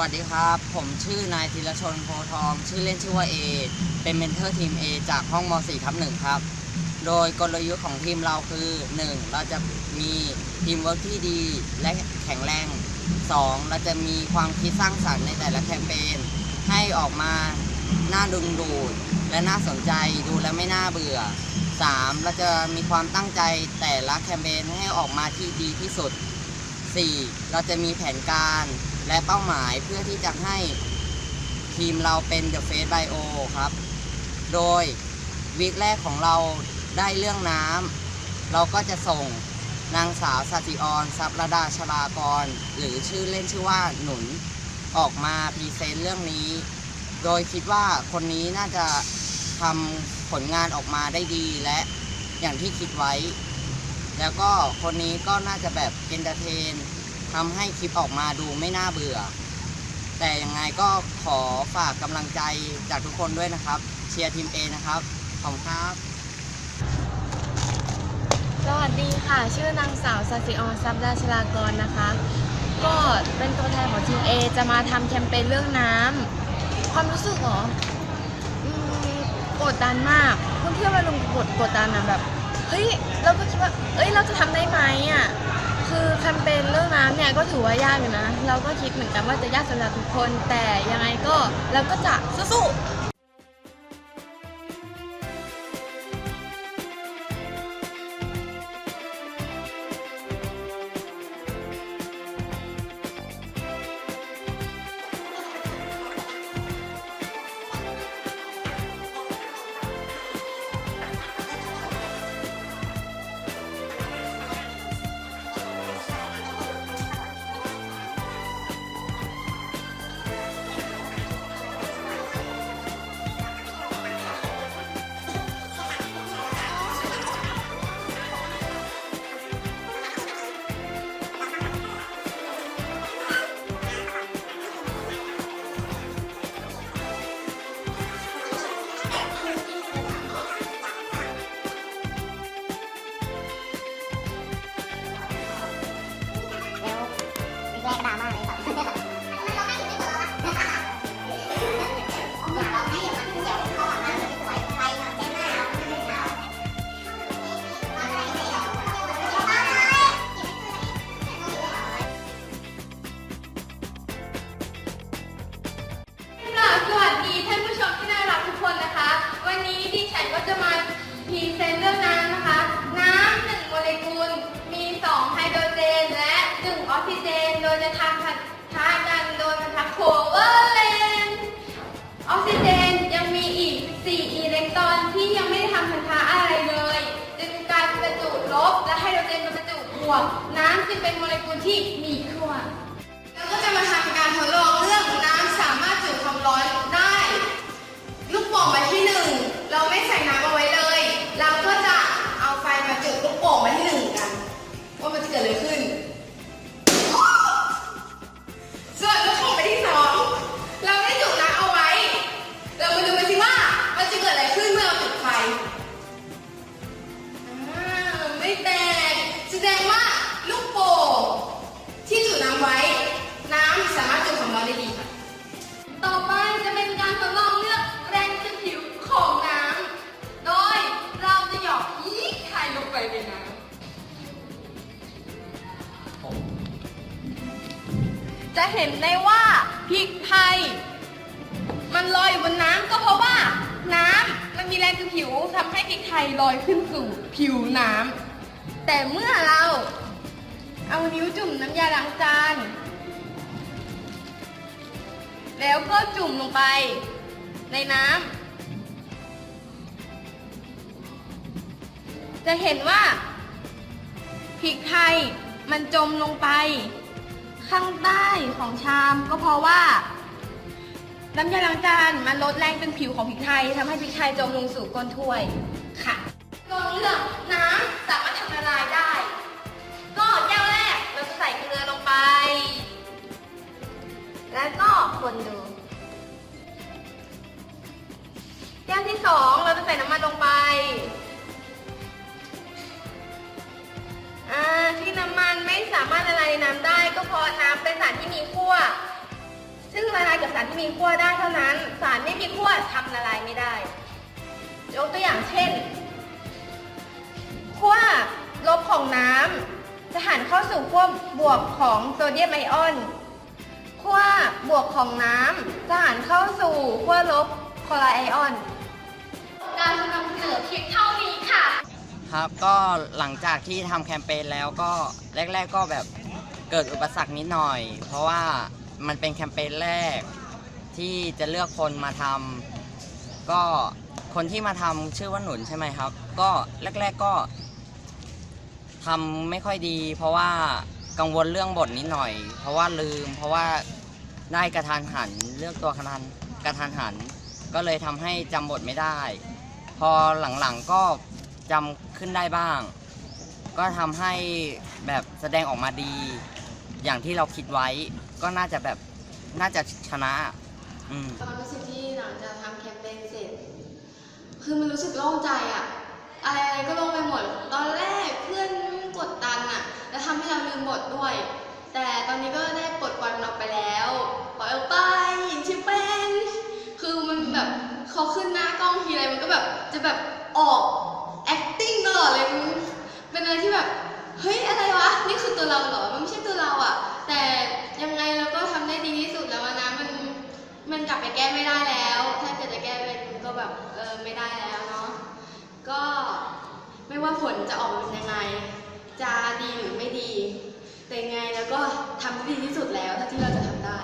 วัสดีครับ ผมชื่อนายธีรชนโพทอง ชื่อเล่นชื่อว่าเอเป็นเมนเทอร์ทีม A จากห้องม .4 ทับหนึ่งครับ โดยกลยุทธ์ของทีมเราคือ 1. เราจะมีทีมเวิร์กที่ดีและแข็งแรง 2. เราจะมีความคิดสร้างสรรค์ในแต่ละแคมเปญให้ออกมาน่าดึงดูด และน่าสนใจดูแล้วไม่น่าเบื่อ 3. เราจะมีความตั้งใจแต่ละแคมเปญให้ออกมาที่ดีที่สุด 4. เราจะมีแผนการ และเป้าหมายเพื่อที่จะให้ทีมเราเป็น The Face Bio ครับ โดยวีคแรกของเราได้เรื่องน้ำเราก็จะส่งนางสาวสัติออนซับระดาชลากร หรือชื่อเล่นชื่อว่าหนุนออกมาพรีเซนต์เรื่องนี้ โดยคิดว่าคนนี้น่าจะทำผลงานออกมาได้ดีและอย่างที่คิดไว้ แล้วก็คนนี้ก็น่าจะแบบเอนเตอร์เทน ทำให้คลิปออกมาดูไม่น่าเบื่อ แต่ยังไงก็ขอฝากกำลังใจจากทุกคนด้วยนะครับ เชียร์ทีม A นะครับ ขอบคุณครับ สวัสดีค่ะ ชื่อนางสาวสัสิออนซับดาชลากรนะคะ ก็เป็นตัวแทนของทีม A จะมาทำแคมเปญเรื่องน้ำความรู้สึกเหรอกดดันมากเพื่อนเพื่อนๆมาลงกดกดดันอะแบบเฮ้ยเราก็คิดว่าเอ้ยเราจะทำได้ไหมอะ คือแคมเปญเรื่องน้ำเนี่ยก็ถือว่ายากอยู่นะ เราก็คิดเหมือนกันว่าจะยากสำหรับทุกคน แต่ยังไงก็เราก็จะสู้ๆ จะมาพรีเซนต์เรื่องน้ำนะคะ น้ำหนึ่งโมเลกุลมี2ไฮโดรเจน และ1ออกซิเจน โดยจะทำพันธะกันโดยพันธะโคเวอร์เลนออกซิเจนยังมีอีก 4 อิเล็กตรอนที่ยังไม่ได้ทำพันธะอะไรเลย จึงกลายเป็นประจุลบ และไฮโดรเจนเป็นประจุบวก น้ำจึงเป็นโมเลกุลที่มีขั้วแล้วก็จะมาทำการทดลองเรื่องน้ำสามารถจุความร้อนได้ ลูกโป่งใบที่ เราไม่ใส่น้ำเอาไว้เลย เห็นได้ว่าพริกไทย มันลอยอยู่บนน้ำก็เพราะว่าน้ำมันมีแรงคือผิวทำให้พริกไทยลอยขึ้นสู่ผิวน้ำแต่เมื่อเราเอานิ้วจุ่มน้ำยาล้างจาน แล้วก็จุ่มลงไปในน้ำจะเห็นว่าพริกไทยมันจมลงไป ข้างใต้ของชามก็เพราะว่า น้ำยาล้างจานมันลดแรงเป็นผิวของพริกไทยทำให้พริกไทยจมลงสู่ก้นถ้วย ที่มีขั้วได้เท่านั้น สารไม่มีขั้วทำละลายไม่ได้ ยกตัวอย่างเช่นขั้วลบของน้ำจะหันเข้าสู่ขั้วบวกของโซเดียมไอออนขั้วบวกของน้ำจะหันเข้าสู่ขั้วลบคลอไรด์ไอออนการนำเสนอเพียงเท่านี้ค่ะ ครับก็หลังจากที่ทำแคมเปญแล้วก็แรก ๆ ก็แบบเกิดอุปสรรคนิดหน่อย เพราะว่ามันเป็นแคมเปญแรก ที่จะเลือกคนมาทำก็คนที่มาทำชื่อว่าหนุนใช่ไหมครับ ก็แรก ๆก็ทำไม่ค่อยดี เพราะว่ากังวลเรื่องบทนิดหน่อย เพราะว่าลืม เพราะว่าได้กระทานหันเลือกตัวกระทานกระทานหัน ก็เลยทำให้จำบทไม่ได้ พอหลังๆก็จำขึ้นได้บ้าง ก็ทำให้แบบแสดงออกมาดี อย่างที่เราคิดไว้ ก็น่าจะแบบน่าจะชนะ ความรู้สึกที่หลังจากทำแคมเปญเสร็จ คือมันรู้สึกโล่งใจอะอะไรอะไรก็โล่งไปหมด ตอนแรกเพื่อนกดดันอะแล้วทำให้เราลืมบทด้วย แต่ตอนนี้ก็ได้ปลดปล่อยมันออกไปแล้วปล่อยออกไปหญิงชิเป็นคือมันแบบเขาขึ้นหน้ากล้องทีไรมันก็แบบจะแบบออก acting ตลอดเลยเป็นอะไรที่แบบเฮ้ยอะไรวะนี่คือตัวเราเหรอมันไม่ใช่ตัวเราอะแต่ยังไงเราก็ทำได้ดีที่สุดแล้วนะ มันกลับไปแก้ไม่ได้แล้ว ถ้าเกิดจะแก้เป็นก็แบบเออไม่ได้แล้วเนาะ ก็ไม่ว่าผลจะออกมาเป็นยังไง จะดีหรือไม่ดี แต่ยังไงแล้วก็ทำที่ดีที่สุดแล้วเท่าที่เราจะทำได้